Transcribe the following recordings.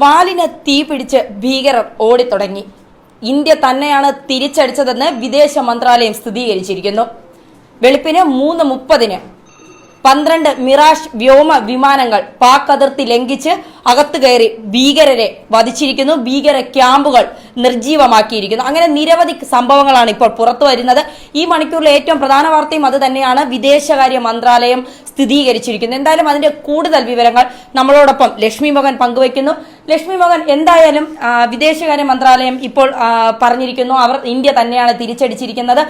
വാലിന് തീ പിടിച്ച് ഭീകരർ ഓടിത്തുടങ്ങി. ഇന്ത്യ തന്നെയാണ് തിരിച്ചടിച്ചതെന്ന് വിദേശ മന്ത്രാലയം സ്ഥിരീകരിച്ചിരിക്കുന്നു. വെളുപ്പിന് മൂന്ന് മുപ്പതിന് പന്ത്രണ്ട് മിറാഷ് വ്യോമ വിമാനങ്ങൾ പാക് അതിർത്തി ലംഘിച്ച് അകത്തു കയറി ഭീകരരെ വധിച്ചിരിക്കുന്നു. ഭീകര ക്യാമ്പുകൾ നിർജീവമാക്കിയിരിക്കുന്നു അങ്ങനെ നിരവധി സംഭവങ്ങളാണ് ഇപ്പോൾ പുറത്തു വരുന്നത്. ഈ മണിക്കൂറിലെ ഏറ്റവും പ്രധാന വാർത്തയും അത് തന്നെയാണ്. വിദേശകാര്യ മന്ത്രാലയം സ്ഥിരീകരിച്ചിരിക്കുന്നത് എന്തായാലും അതിന്റെ കൂടുതൽ വിവരങ്ങൾ നമ്മളോടൊപ്പം ലക്ഷ്മി മകൻ പങ്കുവയ്ക്കുന്നു. ലക്ഷ്മി മോഹൻ എന്തായാലും വിദേശകാര്യ മന്ത്രാലയം ഇപ്പോൾ പറഞ്ഞിരിക്കുന്നു. അവർ ഇന്ത്യ തന്നെയാണ് തിരിച്ചടിച്ചിരിക്കുന്നത്.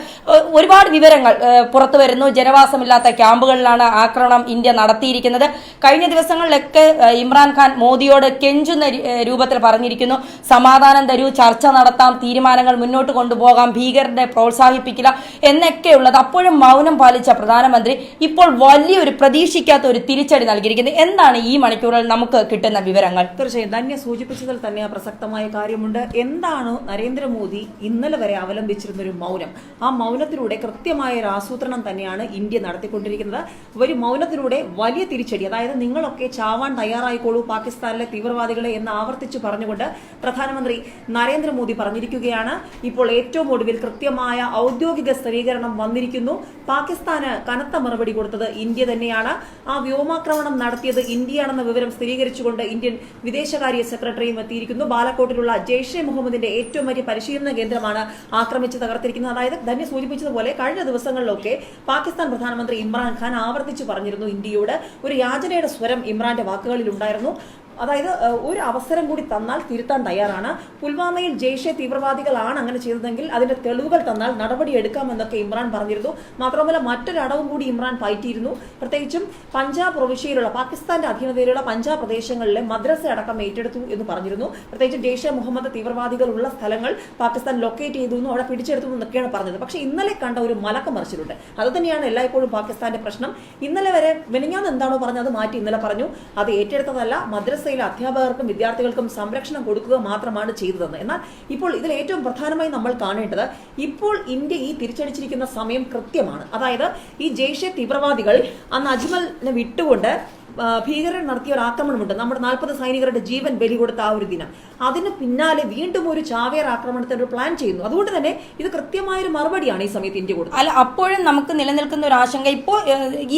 ഒരുപാട് വിവരങ്ങൾ പുറത്തു വരുന്നു. ജനവാസമില്ലാത്ത ക്യാമ്പുകളിലാണ് ആക്രമണം ഇന്ത്യ നടത്തിയിരിക്കുന്നത്. കഴിഞ്ഞ ദിവസങ്ങളിലൊക്കെ ഇമ്രാൻഖാൻ മോദിയോട് കെഞ്ചുന്ന രൂപത്തിൽ പറഞ്ഞിരിക്കുന്നു. സമാധാനം തരൂ ചർച്ച നടത്താം തീരുമാനങ്ങൾ മുന്നോട്ട് കൊണ്ടുപോകാം ഭീകരരെ പ്രോത്സാഹിപ്പിക്കില്ല എന്നൊക്കെയുള്ളത് അപ്പോഴും മൗനം പാലിച്ച പ്രധാനമന്ത്രി ഇപ്പോൾ വലിയൊരു പ്രതീക്ഷിക്കാത്ത ഒരു തിരിച്ചടി നൽകിയിരിക്കുന്നത് എന്താണ് ഈ മണിക്കൂറിൽ നമുക്ക് കിട്ടുന്ന വിവരങ്ങൾ? തീർച്ചയായും. ധന്യ സൂചിപ്പിച്ചതിൽ തന്നെ പ്രസക്തമായ കാര്യമുണ്ട്. എന്താണ് നരേന്ദ്രമോദി ഇന്നലെ വരെ അവലംബിച്ചിരുന്ന ഒരു മൗനം? ആ മൗനത്തിലൂടെ കൃത്യമായ ഒരു ആസൂത്രണം തന്നെയാണ് ഇന്ത്യ നടത്തിക്കൊണ്ടിരിക്കുന്നത്. ഒരു മൗനത്തിലൂടെ വലിയ തിരിച്ചടി അതായത് നിങ്ങളൊക്കെ ചാവാൻ തയ്യാറായിക്കോളൂ പാകിസ്ഥാനിലെ തീവ്രവാദികളെ എന്ന് ആവർത്തിച്ച് പറഞ്ഞുകൊണ്ട് പ്രധാനമന്ത്രി നരേന്ദ്രമോദി പറഞ്ഞിരിക്കുകയാണ്. ഇപ്പോൾ ഏറ്റവും ഒടുവിൽ കൃത്യമായ ഔദ്യോഗിക സ്ഥിരീകരണം വന്നിരിക്കുന്നു. പാകിസ്ഥാന് കനത്ത മറുപടി കൊടുത്തത് ഇന്ത്യ തന്നെയാണ്. ആ വ്യോമാക്രമണം നടത്തിയത് ഇന്ത്യയാണെന്ന വിവരം സ്ഥിരീകരിച്ചുകൊണ്ട് ഇന്ത്യൻ വിദേശകാര്യ സെക്രട്ടറിയും എത്തിയിരിക്കുന്നു. ബാലക്കോട്ടിലുള്ള ജെയ്ഷെ മുഹമ്മദിന്റെ ഏറ്റവും വലിയ പരിശീലന കേന്ദ്രമാണ് ആക്രമിച്ച് തകർത്തിരിക്കുന്നത്. അതായത് ധന്യ സൂചിപ്പിച്ചതുപോലെ കഴിഞ്ഞ ദിവസങ്ങളിലൊക്കെ പാകിസ്ഥാൻ പ്രധാനമന്ത്രി ഇമ്രാൻഖാൻ ആവർത്തിച്ചു പറഞ്ഞിരുന്നു ഇന്ത്യയോട്. ഒരു യാചനയുടെ സ്വരം ഇമ്രാന്റെ വാക്കുകളിൽ ഉണ്ടായിരുന്നു അതായത് ഒരു അവസരം കൂടി തന്നാൽ തിരുത്താൻ തയ്യാറാണ്. പുൽവാമയിൽ ജെയ്ഷെ തീവ്രവാദികളാണ് അങ്ങനെ ചെയ്തതെങ്കിൽ അതിന്റെ തെളിവുകൾ തന്നാൽ നടപടി എടുക്കാമെന്നൊക്കെ ഇമ്രാൻ പറഞ്ഞിരുന്നു. മാത്രമല്ല മറ്റൊരടവും കൂടി ഇമ്രാൻ പയറ്റിയിരുന്നു. പ്രത്യേകിച്ചും പഞ്ചാബ് പ്രവിശ്യയിലുള്ള പാകിസ്ഥാന്റെ അധീനതയിലുള്ള പഞ്ചാബ് പ്രദേശങ്ങളിലെ മദ്രസ അടക്കം ഏറ്റെടുത്തു എന്ന് പറഞ്ഞിരുന്നു. പ്രത്യേകിച്ച് ജെയ്ഷെ മുഹമ്മദ് തീവ്രവാദികളുള്ള സ്ഥലങ്ങൾ പാകിസ്ഥാൻ ലൊക്കേറ്റ് ചെയ്തു അവിടെ പിടിച്ചെടുത്തു എന്നൊക്കെയാണ് പറഞ്ഞത്. പക്ഷേ ഇന്നലെ കണ്ട ഒരു മലക്കം മറിച്ചിട്ടുണ്ട് അത് തന്നെയാണ് എല്ലായ്പ്പോഴും പാകിസ്ഥാന്റെ പ്രശ്നം. ഇന്നലെ വരെ മെനിഞ്ഞാന്ന് എന്താണോ പറഞ്ഞത് മാറ്റി ഇന്നലെ പറഞ്ഞു. അത് ഏറ്റെടുത്തതല്ല മദ്രസയിലെ അധ്യാപകർക്കും വിദ്യാർത്ഥികൾക്കും സംരക്ഷണം കൊടുക്കുക മാത്രമാണ് ചെയ്തതെന്ന്. എന്നാൽ ഇപ്പോൾ ഇതിൽ ഏറ്റവും പ്രധാനമായി നമ്മൾ കാണേണ്ടത് ഇപ്പോൾ ഇന്ത്യ ഈ തിരിച്ചടിച്ചിരിക്കുന്ന സമയം കൃത്യമാണ്. അതായത് ഈ ജെയ്ഷെ തീവ്രവാദികൾ അന്ന് അജ്മലിനെ വിട്ടുകൊണ്ട് ഭീകരർ നടത്തിയ ഒരു ആക്രമണമുണ്ട്. നമ്മുടെ നാൽപ്പത് സൈനികരുടെ ജീവൻ ബലി കൊടുത്ത ആ ഒരു ദിനം. അതിന് പിന്നാലെ വീണ്ടും ഒരു ചാവേർ ആക്രമണത്തിന് ഒരു പ്ലാൻ ചെയ്യുന്നു. അതുകൊണ്ട് തന്നെ ഇത് കൃത്യമായ ഒരു മറുപടിയാണ് ഈ സമയത്ത് ഇന്ത്യ കൊടുത്തത്. അല്ല അപ്പോഴും നമുക്ക് നിലനിൽക്കുന്ന ഒരു ആശങ്ക. ഇപ്പോൾ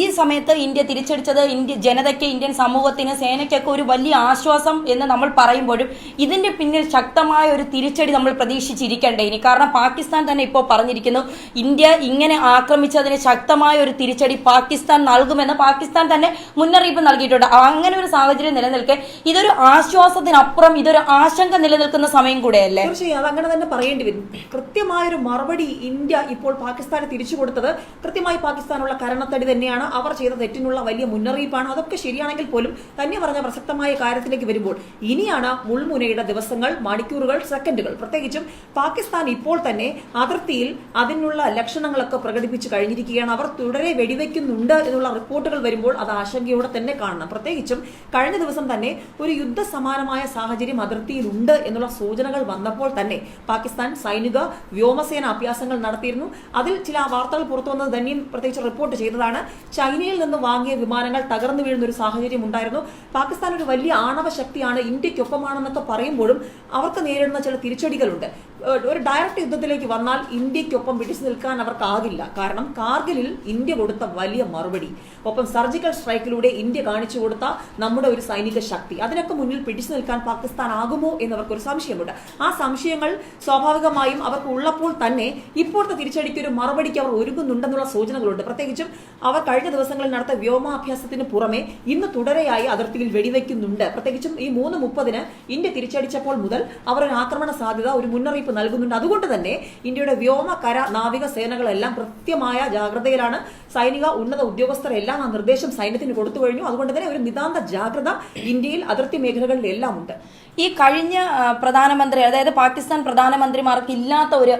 ഈ സമയത്ത് ഇന്ത്യ തിരിച്ചടിച്ചത് ഇന്ത്യ ജനതയ്ക്ക് ഇന്ത്യൻ സമൂഹത്തിന് സേനയ്ക്കൊക്കെ ഒരു വലിയ ആശ്വാസം എന്ന് നമ്മൾ പറയുമ്പോഴും ഇതിന്റെ പിന്നിൽ ശക്തമായ ഒരു തിരിച്ചടി നമ്മൾ പ്രതീക്ഷിച്ചിരിക്കണ്ടേ ഇനി. കാരണം പാകിസ്ഥാൻ തന്നെ ഇപ്പോൾ പറഞ്ഞിരിക്കുന്നു ഇന്ത്യ ഇങ്ങനെ ആക്രമിച്ചതിന് ശക്തമായ ഒരു തിരിച്ചടി പാകിസ്ഥാൻ നൽകുമെന്ന്. പാകിസ്ഥാൻ തന്നെ മുന്നറിയിപ്പ് നൽകിയിട്ടുണ്ട്. അങ്ങനെ ഒരു സാഹചര്യം നിലനിൽക്കെ ഇതൊരു ആശ്വാസത്തിനപ്പുറം ഇതൊരു ആശങ്ക നിലനിൽക്കുന്ന സമയം കൂടെയല്ലേ? തീർച്ചയായും അത് അങ്ങനെ തന്നെ പറയേണ്ടി വരും. കൃത്യമായൊരു മറുപടി ഇന്ത്യ ഇപ്പോൾ പാകിസ്ഥാന് തിരിച്ചു കൊടുത്തത് കൃത്യമായി പാകിസ്ഥാനുള്ള കരണത്തടി തന്നെയാണ്. അവർ ചെയ്ത തെറ്റിനുള്ള വലിയ മുന്നറിയിപ്പാണ്. അതൊക്കെ ശരിയാണെങ്കിൽ പോലും തന്നെ പറഞ്ഞ പ്രസക്തമായ കാര്യത്തിലേക്ക് വരുമ്പോൾ ഇനിയാണ് മുൾമുനയുടെ ദിവസങ്ങൾ മണിക്കൂറുകൾ സെക്കൻഡുകൾ. പ്രത്യേകിച്ചും പാകിസ്ഥാൻ ഇപ്പോൾ തന്നെ അതിർത്തിയിൽ അതിനുള്ള ലക്ഷണങ്ങളൊക്കെ പ്രകടിപ്പിച്ചു കഴിഞ്ഞിരിക്കുകയാണ്. അവർ തുടരെ വെടിവെക്കുന്നുണ്ട് എന്നുള്ള റിപ്പോർട്ടുകൾ വരുമ്പോൾ അത് ആശങ്കയോടെ തന്നെ കാണണം. പ്രത്യേകിച്ചും കഴിഞ്ഞ ദിവസം തന്നെ ഒരു യുദ്ധസമാനമായ സാഹചര്യം അതിർത്തിയിലുണ്ട് എന്നുള്ള സൂചനകൾ വന്നപ്പോൾ തന്നെ പാകിസ്ഥാൻ സൈനിക വ്യോമസേന അഭ്യാസങ്ങൾ നടത്തിയിരുന്നു. അതിൽ ചില വാർത്തകൾ പുറത്തു വന്നത് ധന്യം പ്രത്യേകിച്ച് റിപ്പോർട്ട് ചെയ്തതാണ്. ചൈനയിൽ നിന്ന് വാങ്ങിയ വിമാനങ്ങൾ തകർന്നു വീഴുന്ന ഒരു സാഹചര്യം ഉണ്ടായിരുന്നു. പാകിസ്ഥാൻ ഒരു വലിയ ആണവ ശക്തിയാണ് ഇന്ത്യക്കൊപ്പമാണെന്നൊക്കെ പറയുമ്പോഴും അവർക്ക് നേരിടുന്ന ചില തിരിച്ചടികളുണ്ട്. ഒരു ഡയറക്റ്റ് യുദ്ധത്തിലേക്ക് വന്നാൽ ഇന്ത്യക്കൊപ്പം പിടിച്ചു നിൽക്കാൻ അവർക്കാകില്ല. കാരണം കാർഗിലിൽ ഇന്ത്യ കൊടുത്ത വലിയ മറുപടി. ഒപ്പം സർജിക്കൽ സ്ട്രൈക്കിലൂടെ ഇന്ത്യ കാണിച്ചു കൊടുത്ത നമ്മുടെ ഒരു സൈനിക ശക്തി. അതിനൊക്കെ മുന്നിൽ പിടിച്ചു നിൽക്കാൻ പാകിസ്ഥാൻ ആകുമോ എന്നവർക്കൊരു സംശയമുണ്ട്. ആ സംശയങ്ങൾ സ്വാഭാവികമായും അവർക്ക് ഉള്ളപ്പോൾ തന്നെ ഇപ്പോഴത്തെ തിരിച്ചടിക്ക് ഒരു മറുപടിക്ക് അവർ ഒരുങ്ങുന്നുണ്ടെന്നുള്ള സൂചനകളുണ്ട്. പ്രത്യേകിച്ചും അവർ കഴിഞ്ഞ ദിവസങ്ങളിൽ നടത്തിയ വ്യോമാഭ്യാസത്തിന് പുറമെ ഇന്ന് തുടരെയായി അതിർത്തിയിൽ വെടിവെക്കുന്നുണ്ട്. പ്രത്യേകിച്ചും ഈ മൂന്ന് മുപ്പതിന് ഇന്ത്യ തിരിച്ചടിച്ചപ്പോൾ മുതൽ അവർ ഒരു ആക്രമണ സാധ്യത ഒരു മുന്നറിയിപ്പ് നൽകുന്നുണ്ട്. അതുകൊണ്ട് തന്നെ ഇന്ത്യയുടെ വ്യോമ കര നാവിക സേനകളെല്ലാം കൃത്യമായ ജാഗ്രതയിലാണ് സൈനിക ഉന്നത ഉദ്യോഗസ്ഥരെല്ലാം ആ നിർദ്ദേശം സൈന്യത്തിന് കൊടുത്തു കഴിഞ്ഞു. അതുകൊണ്ട് തന്നെ ഒരു നിതാന്ത ജാഗ്രത ഇന്ത്യയിൽ അതിർത്തി മേഖലകളിലെല്ലാം ഉണ്ട് ഈ കഴിഞ്ഞ പ്രധാനമന്ത്രി അതായത് പാകിസ്ഥാൻ പ്രധാനമന്ത്രിമാർക്ക് ഇല്ലാത്ത ഒരു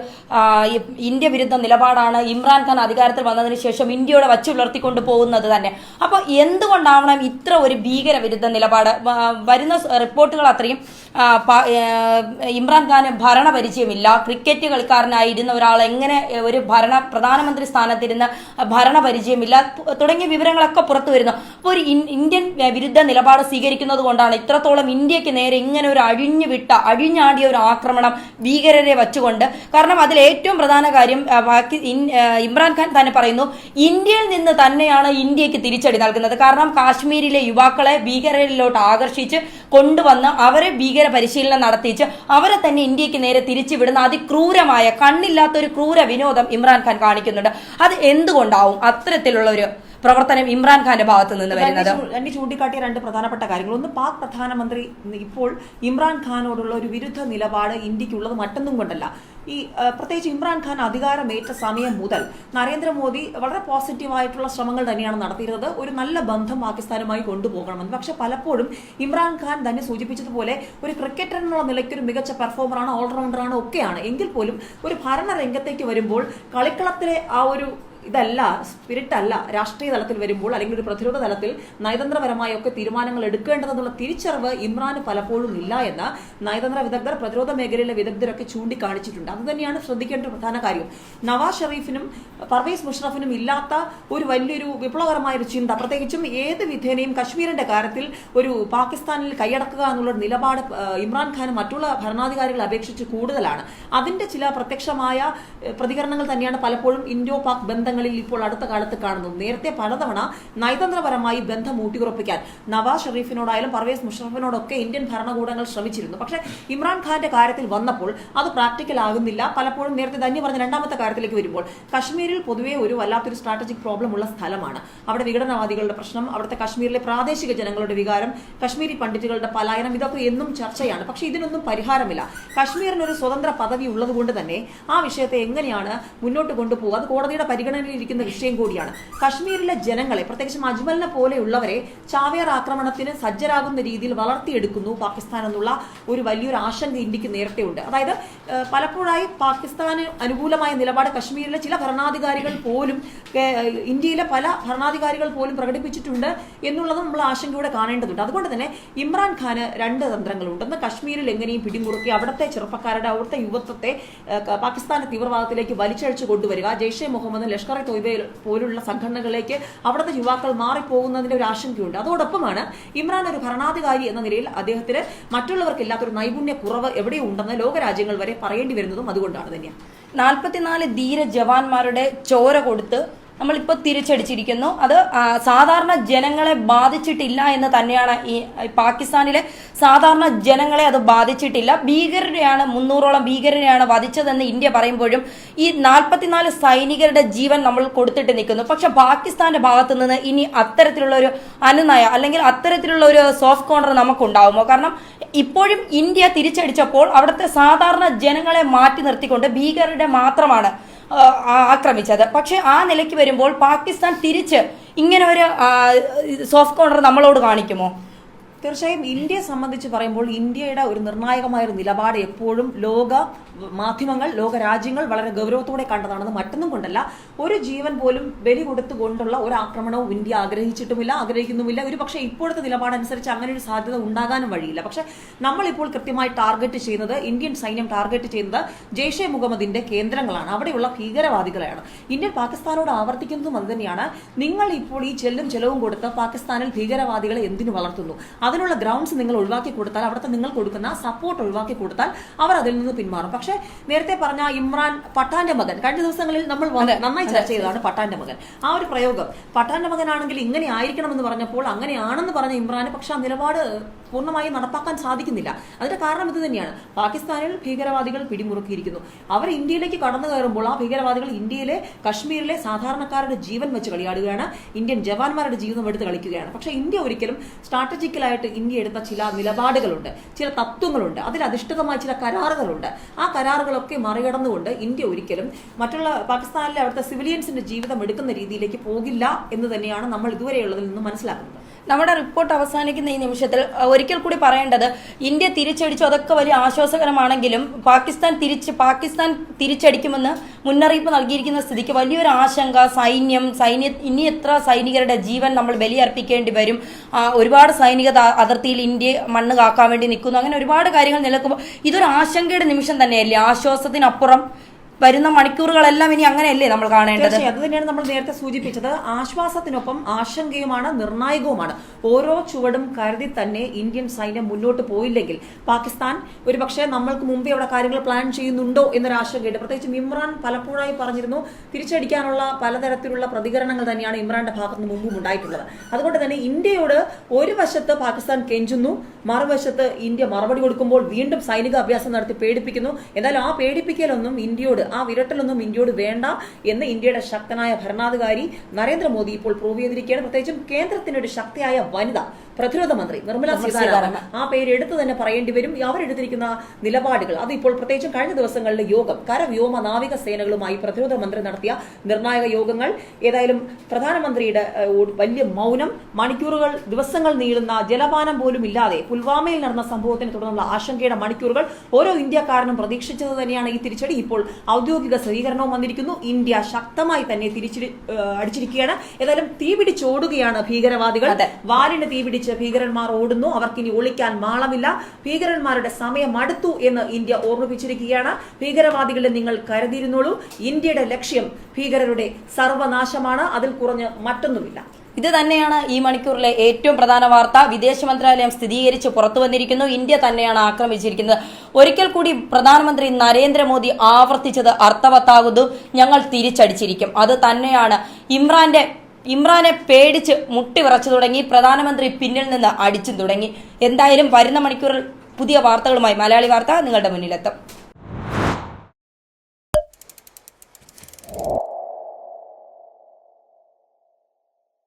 ഇന്ത്യ വിരുദ്ധ നിലപാടാണ് ഇമ്രാൻഖാൻ അധികാരത്തിൽ വന്നതിന് ശേഷം ഇന്ത്യയുടെ വച്ചു പുലർത്തിക്കൊണ്ട് പോകുന്നത് തന്നെ. അപ്പോൾ എന്തുകൊണ്ടാവണം ഇത്ര ഒരു ഭീകര വിരുദ്ധ നിലപാട്? വരുന്ന റിപ്പോർട്ടുകൾ അത്രയും ഇമ്രാൻഖാന് പ- ഭരണപരിചയമില്ല ക്രിക്കറ്റ് കളിക്കാരനായിരുന്ന ഒരാൾ എങ്ങനെ ഒരു ഭരണ പ്രധാനമന്ത്രി സ്ഥാനത്തിരുന്ന് ഭരണപരിചയമില്ല പരിചയമില്ല. തുടങ്ങിയ വിവരങ്ങളൊക്കെ പുറത്തു വരുന്നു. അപ്പോൾ ഒരു ഇന്ത്യൻ വിരുദ്ധ നിലപാട് സ്വീകരിക്കുന്നത് കൊണ്ടാണ് ഇത്രത്തോളം ഇന്ത്യയ്ക്ക് നേരെ ഇങ്ങനെ ഒരു അഴിഞ്ഞു വിട്ട അഴിഞ്ഞാടിയ ഒരു ആക്രമണം ഭീകരരെ വച്ചുകൊണ്ട്. കാരണം അതിൽ ഏറ്റവും പ്രധാന കാര്യം ബാക്കി ഇമ്രാൻഖാൻ തന്നെ പറയുന്നു ഇന്ത്യയിൽ നിന്ന് തന്നെയാണ് ഇന്ത്യയ്ക്ക് തിരിച്ചടി നൽകുന്നത്. കാരണം കാശ്മീരിലെ യുവാക്കളെ ഭീകരരിലോട്ട് ആകർഷിച്ച് കൊണ്ടുവന്ന് അവരെ ഭീകര പരിശീലനം നടത്തിച്ച് അവരെ തന്നെ ഇന്ത്യയ്ക്ക് നേരെ തിരിച്ചുവിടുന്ന അതിക്രൂരമായ കണ്ണില്ലാത്ത ഒരു ക്രൂര വിനോദം ഇമ്രാൻഖാൻ കാണിക്കുന്നുണ്ട്. അത് എന്തുകൊണ്ടാവും? അത്തരത്തിലുള്ള ഒരു പ്രവർത്തനം ഇമ്രാൻഖാന്റെ ഭാഗത്ത് നിന്ന് വരുന്നത്. എന്നെ ചൂണ്ടിക്കാട്ടിയ രണ്ട് പ്രധാനപ്പെട്ട കാര്യങ്ങൾ. ഒന്ന് പാക് പ്രധാനമന്ത്രി ഇപ്പോൾ ഇമ്രാൻഖാനോടുള്ള ഒരു വിരുദ്ധ നിലപാട് ഇന്ത്യക്കുള്ളത് മറ്റൊന്നും കൊണ്ടല്ല. ഈ പ്രത്യേകിച്ച് ഇമ്രാൻഖാൻ അധികാരമേറ്റ സമയം മുതൽ നരേന്ദ്രമോദി വളരെ പോസിറ്റീവായിട്ടുള്ള ശ്രമങ്ങൾ തന്നെയാണ് നടത്തിയിരുന്നത്. ഒരു നല്ല ബന്ധം പാകിസ്ഥാനുമായി കൊണ്ടുപോകണമെന്ന്. പക്ഷെ പലപ്പോഴും ഇമ്രാൻഖാൻ തന്നെ സൂചിപ്പിച്ചതുപോലെ ഒരു ക്രിക്കറ്റർ എന്നുള്ള നിലയ്ക്ക് ഒരു മികച്ച പെർഫോമറാണ് ഓൾറൗണ്ടറാണ് ഒക്കെയാണ്. എങ്കിൽ പോലും ഒരു ഭരണരംഗത്തേക്ക് വരുമ്പോൾ കളിക്കളത്തിലെ ആ ഒരു ഇതല്ല സ്പിരിറ്റ് അല്ല രാഷ്ട്രീയ തലത്തിൽ വരുമ്പോൾ അല്ലെങ്കിൽ ഒരു പ്രതിരോധ തലത്തിൽ നയതന്ത്രപരമായ ഒക്കെ തീരുമാനങ്ങൾ എടുക്കേണ്ടതെന്നുള്ള തിരിച്ചറിവ് ഇമ്രാന് പലപ്പോഴും ഇല്ല എന്ന് നയതന്ത്ര വിദഗ്ധർ പ്രതിരോധ മേഖലയിലെ വിദഗ്ധരൊക്കെ ചൂണ്ടിക്കാണിച്ചിട്ടുണ്ട്. അത് തന്നെയാണ് ശ്രദ്ധിക്കേണ്ട ഒരു പ്രധാന കാര്യം. നവാസ് ഷെറീഫിനും പർവേസ് മുഷറഫിനും ഇല്ലാത്ത ഒരു വലിയൊരു വിപ്ലവകരമായ ഒരു ചിന്ത. പ്രത്യേകിച്ചും ഏത് വിധേനയും കശ്മീരിന്റെ കാര്യത്തിൽ ഒരു പാകിസ്ഥാനിൽ കൈയടക്കുക എന്നുള്ള നിലപാട് ഇമ്രാൻഖാൻ മറ്റുള്ള ഭരണാധികാരികളെ അപേക്ഷിച്ച് കൂടുതലാണ്. അതിന്റെ ചില പ്രത്യക്ഷമായ പ്രതികരണങ്ങൾ തന്നെയാണ് പലപ്പോഴും ഇൻഡോ പാക് ബന്ധങ്ങളിൽ ഇപ്പോൾ അടുത്ത കാലത്ത് കാണുന്നു. നേരത്തെ പലതവണ നയതന്ത്രപരമായി ബന്ധം ഊട്ടിയുറപ്പിക്കാൻ നവാസ് ഷെറീഫിനോടായാലും പർവേസ് മുഷറഫിനോടൊക്കെ ഇന്ത്യൻ ഭരണകൂടങ്ങൾ ശ്രമിച്ചിരുന്നു. പക്ഷേ ഇമ്രാൻഖാന്റെ കാര്യത്തിൽ വന്നപ്പോൾ അത് പ്രാക്ടിക്കൽ ആകുന്നില്ല. പലപ്പോഴും നേരത്തെ തന്നെ പറഞ്ഞ രണ്ടാമത്തെ കാര്യത്തിലേക്ക് വരുമ്പോൾ കശ്മീരിൽ പൊതുവെ ഒരു വല്ലാത്തൊരു സ്ട്രാറ്റജിക് പ്രോബ്ലം ഉള്ള സ്ഥലമാണ്. അവിടെ വിഘടനവാദികളുടെ പ്രശ്നം അവിടുത്തെ കശ്മീരിലെ പ്രാദേശിക ജനങ്ങളുടെ വികാരം കശ്മീരി പണ്ഡിറ്റുകളുടെ പലായനം ഇതൊക്കെ എന്നും ചർച്ചയാണ്. പക്ഷേ ഇതിനൊന്നും പരിഹാരമില്ല. കശ്മീരിനൊരു സ്വതന്ത്ര പദവി ഉള്ളതുകൊണ്ട് തന്നെ ആ വിഷയത്തെ എങ്ങനെയാണ് മുന്നോട്ട് കൊണ്ടുപോകുക അത് കോടതിയുടെ പരിഗണനയിൽ ഇരിക്കുന്ന വിഷയം കൂടിയാണ്. കശ്മീരിലെ ജനങ്ങളെ പ്രത്യേകിച്ചും അജ്മലിനെ പോലെയുള്ളവരെ ചാവേർ ആക്രമണത്തിന് സജ്ജരാകുന്ന രീതിയിൽ വളർത്തിയെടുക്കുന്നു പാകിസ്ഥാൻ എന്നുള്ള ഒരു വലിയൊരു ആശങ്ക ഇന്ത്യയ്ക്ക് നേരത്തെ ഉണ്ട് അതായത് പലപ്പോഴായി പാകിസ്ഥാന് അനുകൂലമായ നിലപാട് കശ്മീരിലെ ചില ഭരണാധികാരികൾ പോലും ഇന്ത്യയിലെ പല ഭരണാധികാരികൾ പോലും പ്രകടിപ്പിച്ചിട്ടുണ്ട് എന്നുള്ളത് നമ്മൾ ആശങ്കയോടെ കാണേണ്ടതുണ്ട്. അതുകൊണ്ട് തന്നെ ഇമ്രാൻഖാന് രണ്ട് തന്ത്രങ്ങളുണ്ട്. ഒന്ന് കശ്മീരിൽ എങ്ങനെയും പിടിമുറുക്കി അവിടുത്തെ ചെറുപ്പക്കാരുടെ അവിടുത്തെ യുവത്വത്തെ പാകിസ്ഥാന്റെ തീവ്രവാദത്തിലേക്ക് വലിച്ചഴിച്ചു കൊണ്ടുവരിക ജെയ്ഷെ മുഹമ്മദ് ലഷ്കർ എ തോയ്ബ പോലുള്ള സംഘടനകളിലേക്ക് അവിടുത്തെ യുവാക്കൾ മാറിപ്പോകുന്നതിന്റെ ഒരു ആശങ്കയുണ്ട്. അതോടൊപ്പമാണ് ഇമ്രാൻ ഒരു ഭരണാധികാരി എന്ന നിലയിൽ അദ്ദേഹത്തിന് മറ്റുള്ളവർക്ക് ഇല്ലാത്തൊരു നൈപുണ്യ കുറവ് എവിടെയുണ്ടെന്ന് ലോകരാജ്യങ്ങൾ വരെ പറയേണ്ടി വരുന്നതും അതുകൊണ്ടാണ് തന്നെയാണ്. നാൽപ്പത്തിനാല് ധീര ജവാന്മാരുടെ ചോര കൊടുത്ത് നമ്മളിപ്പോൾ തിരിച്ചടിച്ചിരിക്കുന്നു. അത് സാധാരണ ജനങ്ങളെ ബാധിച്ചിട്ടില്ല എന്ന് തന്നെയാണ് ഈ പാകിസ്ഥാനിലെ സാധാരണ ജനങ്ങളെ അത് ബാധിച്ചിട്ടില്ല. ഭീകരരെയാണ് മുന്നൂറോളം ഭീകരരെയാണ് വധിച്ചതെന്ന് ഇന്ത്യ പറയുമ്പോഴും ഈ നാൽപ്പത്തിനാല് സൈനികരുടെ ജീവൻ നമ്മൾ കൊടുത്തിട്ട് നിൽക്കുന്നു. പക്ഷെ പാകിസ്ഥാന്റെ ഭാഗത്ത് നിന്ന് ഇനി അത്തരത്തിലുള്ള ഒരു അനുനയ അല്ലെങ്കിൽ അത്തരത്തിലുള്ള ഒരു സോഫ്റ്റ് കോർണർ നമുക്കുണ്ടാവുമോ? കാരണം ഇപ്പോഴും ഇന്ത്യ തിരിച്ചടിച്ചപ്പോൾ അവിടുത്തെ സാധാരണ ജനങ്ങളെ മാറ്റി നിർത്തിക്കൊണ്ട് ഭീകരരുടെ മാത്രമാണ് ആക്രമിച്ചത്. പക്ഷേ ആ നിലയ്ക്ക് വരുമ്പോൾ പാകിസ്ഥാൻ തിരിച്ച് ഇങ്ങനെ ഒരു സോഫ്റ്റ് കോർണർ നമ്മളോട് കാണിക്കുമോ? തീർച്ചയായും ഇന്ത്യയെ സംബന്ധിച്ച് പറയുമ്പോൾ ഇന്ത്യയുടെ ഒരു നിർണായകമായ ഒരു നിലപാട് എപ്പോഴും ലോക മാധ്യമങ്ങൾ ലോകരാജ്യങ്ങൾ വളരെ ഗൗരവത്തോടെ കണ്ടതാണെന്ന് മറ്റൊന്നും കൊണ്ടല്ല ഒരു ജീവൻ പോലും ബലി കൊടുത്തുകൊണ്ടുള്ള ഒരു ആക്രമണവും ഇന്ത്യ ആഗ്രഹിച്ചിട്ടുമില്ല ആഗ്രഹിക്കുന്നുമില്ല. ഒരു പക്ഷേ ഇപ്പോഴത്തെ നിലപാടനുസരിച്ച് അങ്ങനെ ഒരു സാധ്യത ഉണ്ടാകാനും വഴിയില്ല. പക്ഷെ നമ്മളിപ്പോൾ കൃത്യമായി ടാർഗറ്റ് ചെയ്യുന്നത് ഇന്ത്യൻ സൈന്യം ടാർഗറ്റ് ചെയ്യുന്നത് ജെയ്ഷെ മുഹമ്മദിന്റെ കേന്ദ്രങ്ങളാണ്. അവിടെയുള്ള ഭീകരവാദികളെയാണ്. ഇന്ത്യൻ പാകിസ്ഥാനോട് ആവർത്തിക്കുന്നതും അത് തന്നെയാണ് നിങ്ങൾ ഇപ്പോൾ ഈ ചെല്ലും ചെലവും കൊടുത്ത് പാകിസ്ഥാനിൽ ഭീകരവാദികളെ എന്തിനു വളർത്തുന്നു? അതിനുള്ള ഗ്രൗണ്ട്സ് നിങ്ങൾ ഒഴിവാക്കി കൊടുത്താൽ അവിടുത്തെ നിങ്ങൾ കൊടുക്കുന്ന സപ്പോർട്ട് ഒഴിവാക്കി കൊടുത്താൽ അവർ അതിൽ നിന്ന് പിന്മാറും. പക്ഷേ നേരത്തെ പറഞ്ഞ ഇമ്രാൻ പട്ടാന്റെ മകൻ കഴിഞ്ഞ ദിവസങ്ങളിൽ നമ്മൾ നന്നായി ചർച്ച ചെയ്തതാണ് പട്ടാന്റെ മകൻ. ആ ഒരു പ്രയോഗം പട്ടാന്റെ മകനാണെങ്കിൽ ഇങ്ങനെ ആയിരിക്കണം എന്ന് പറഞ്ഞപ്പോൾ അങ്ങനെയാണെന്ന് പറഞ്ഞ ഇമ്രാന് പക്ഷെ ആ നിലപാട് പൂർണമായി നടപ്പാക്കാൻ സാധിക്കുന്നില്ല. അതിന്റെ കാരണം ഇത് തന്നെയാണ്. പാകിസ്ഥാനിൽ ഭീകരവാദികൾ പിടിമുറുക്കിയിരിക്കുന്നു. അവർ ഇന്ത്യയിലേക്ക് കടന്നു കയറുമ്പോൾ ആ ഭീകരവാദികൾ ഇന്ത്യയിലെ കശ്മീരിലെ സാധാരണക്കാരുടെ ജീവൻ വെച്ച് കളിയാടുകയാണ്. ഇന്ത്യൻ ജവാന്മാരുടെ ജീവിതം എടുത്ത് കളിക്കുകയാണ്. പക്ഷെ ഇന്ത്യ ഒരിക്കലും സ്ട്രാറ്റജിക്കലായിട്ട് ഇന്ത്യ എടുത്ത ചില നിലപാടുകളുണ്ട് ചില തത്വങ്ങളുണ്ട്. അതിൽ അധിഷ്ഠിതമായ ചില കരാറുകളുണ്ട്. ആ കരാറുകളൊക്കെ മറികടന്നുകൊണ്ട് ഇന്ത്യ ഒരിക്കലും മറ്റുള്ള പാകിസ്ഥാനിലെ അവിടുത്തെ സിവിലിയൻസിന്റെ ജീവിതം എടുക്കുന്ന രീതിയിലേക്ക് പോകില്ല എന്ന് തന്നെയാണ് നമ്മൾ ഇതുവരെയുള്ളതിൽ നിന്ന് മനസ്സിലാക്കുന്നത്. നമ്മുടെ റിപ്പോർട്ട് അവസാനിക്കുന്ന ഈ നിമിഷത്തിൽ ഒരിക്കൽ കൂടി പറയേണ്ടത് ഇന്ത്യ തിരിച്ചടിച്ചു അതൊക്കെ വലിയ ആശ്വാസകരമാണെങ്കിലും പാകിസ്ഥാൻ തിരിച്ച് പാകിസ്ഥാൻ തിരിച്ചടിക്കുമെന്ന് മുന്നറിയിപ്പ് നൽകിയിരിക്കുന്ന സ്ഥിതിക്ക് വലിയൊരു ആശങ്ക സൈന്യം സൈന്യ ഇനി എത്ര സൈനികരുടെ ജീവൻ നമ്മൾ ബലിയർപ്പിക്കേണ്ടി വരും? ഒരുപാട് സൈനിക അതിർത്തിയിൽ ഇന്ത്യ മണ്ണ് കാക്കാൻ വേണ്ടി നിൽക്കുന്നു. അങ്ങനെ ഒരുപാട് കാര്യങ്ങൾ നിലക്കുമ്പോൾ ഇതൊരു ആശങ്കയുടെ നിമിഷം തന്നെയല്ലേ? ആശ്വാസത്തിനപ്പുറം വരുന്ന മണിക്കൂറുകളെല്ലാം ഇനി അങ്ങനെയല്ലേ നമ്മൾ കാണേണ്ടത്? അത് തന്നെയാണ് നമ്മൾ നേരത്തെ സൂചിപ്പിച്ചത്. ആശ്വാസത്തിനൊപ്പം ആശങ്കയുമാണ് നിർണായകവുമാണ്. ഓരോ ചുവടും കരുതി തന്നെ ഇന്ത്യൻ സൈന്യം മുന്നോട്ട് പോയില്ലെങ്കിൽ പാകിസ്ഥാൻ ഒരു പക്ഷേ നമ്മൾക്ക് മുമ്പേ അവിടെ കാര്യങ്ങൾ പ്ലാൻ ചെയ്യുന്നുണ്ടോ എന്നൊരു ആശങ്കയുണ്ട് പ്രത്യേകിച്ചും ഇമ്രാൻ പലപ്പോഴായി പറഞ്ഞിരുന്നു തിരിച്ചടിക്കാനുള്ള പലതരത്തിലുള്ള പ്രതികരണങ്ങൾ തന്നെയാണ് ഇമ്രാന്റെ ഭാഗത്ത് നിന്ന് മുമ്പും ഉണ്ടായിട്ടുള്ളത്. അതുകൊണ്ട് തന്നെ ഇന്ത്യയോട് ഒരു വശത്ത് പാകിസ്ഥാൻ കെഞ്ചുന്നു മറുവശത്ത് ഇന്ത്യ മറുപടി കൊടുക്കുമ്പോൾ വീണ്ടും സൈനിക അഭ്യാസം നടത്തി പേടിപ്പിക്കുന്നു. എന്നാൽ ആ പേടിപ്പിക്കലൊന്നും ഇന്ത്യയോട് ആ വിരട്ടലൊന്നും ഇന്ത്യയോട് വേണ്ട എന്ന് ഇന്ത്യയുടെ ശക്തനായ ഭരണാധികാരി നരേന്ദ്രമോദി ഇപ്പോൾ പ്രൂവ് ചെയ്തിരിക്കുകയാണ്. പ്രത്യേകിച്ചും കേന്ദ്രത്തിന്റെ ഒരു ശക്തിയായ വനിത പ്രതിരോധ മന്ത്രി നിർമ്മല സീതാരാമൻ. ആ പേര് എടുത്തു തന്നെ പറയേണ്ടി വരും. അവരെടുത്തിരിക്കുന്ന നിലപാടുകൾ. അത് ഇപ്പോൾ പ്രത്യേകിച്ചും കഴിഞ്ഞ ദിവസങ്ങളിലെ യോഗം കരവ്യോമ നാവിക സേനകളുമായി പ്രതിരോധ മന്ത്രി നടത്തിയ നിർണായക യോഗങ്ങൾ. ഏതായാലും പ്രധാനമന്ത്രിയുടെ വലിയ മൗനം മണിക്കൂറുകൾ ദിവസങ്ങൾ നീളുന്ന ജലപാനം പോലും ഇല്ലാതെ പുൽവാമയിൽ നടന്ന സംഭവത്തിന് തുടർന്നുള്ള ആശങ്കയുടെ മണിക്കൂറുകൾ ഓരോ ഇന്ത്യക്കാരനും പ്രതീക്ഷിച്ചത് തന്നെയാണ് ഈ തിരിച്ചടി. ഇപ്പോൾ ഔദ്യോഗിക സ്ഥിരീകരണവും വന്നിരിക്കുന്നു. ഇന്ത്യ ശക്തമായി തന്നെ തിരിച്ചടി അടിച്ചിരിക്കുകയാണ്. ഏതായാലും തീപിടിച്ചോടുകയാണ് ഭീകരവാദികൾ. വാലിന് തീപിടിച്ച് ഭീകരന്മാർ ഓടുന്നു. അവർക്കിനി ഒളിക്കാൻ മാളമില്ല. ഭീകരന്മാരുടെ സമയം അടുത്തു എന്ന് ഇന്ത്യ ഓർമ്മിപ്പിച്ചിരിക്കുകയാണ്. ഭീകരവാദികളെ നിങ്ങൾ കരുതിയിരുന്നുള്ളൂ ഇന്ത്യയുടെ ലക്ഷ്യം ഭീകരരുടെ സർവനാശമാണ്. അതിൽ കുറഞ്ഞ് മറ്റൊന്നുമില്ല. ഇത് തന്നെയാണ് ഈ മണിക്കൂറിലെ ഏറ്റവും പ്രധാന വാർത്ത. വിദേശ മന്ത്രാലയം സ്ഥിരീകരിച്ച് പുറത്തു വന്നിരിക്കുന്നു. ഇന്ത്യ തന്നെയാണ് ആക്രമിച്ചിരിക്കുന്നത്. ഒരിക്കൽ കൂടി പ്രധാനമന്ത്രി നരേന്ദ്രമോദി ആവർത്തിച്ചത് അർത്ഥവത്താകുന്നു. ഞങ്ങൾ തിരിച്ചടിച്ചിരിക്കും. അത് തന്നെയാണ് ഇമ്രാന്റെ ഇമ്രാനെ പേടിച്ച് മുട്ടി വിറച്ചു തുടങ്ങി. പ്രധാനമന്ത്രി പിന്നിൽ നിന്ന് അടിച്ചു തുടങ്ങി. എന്തായാലും വരുന്ന മണിക്കൂറിൽ പുതിയ വാർത്തകളുമായി മലയാളി വാർത്ത നിങ്ങളുടെ മുന്നിലെത്തും.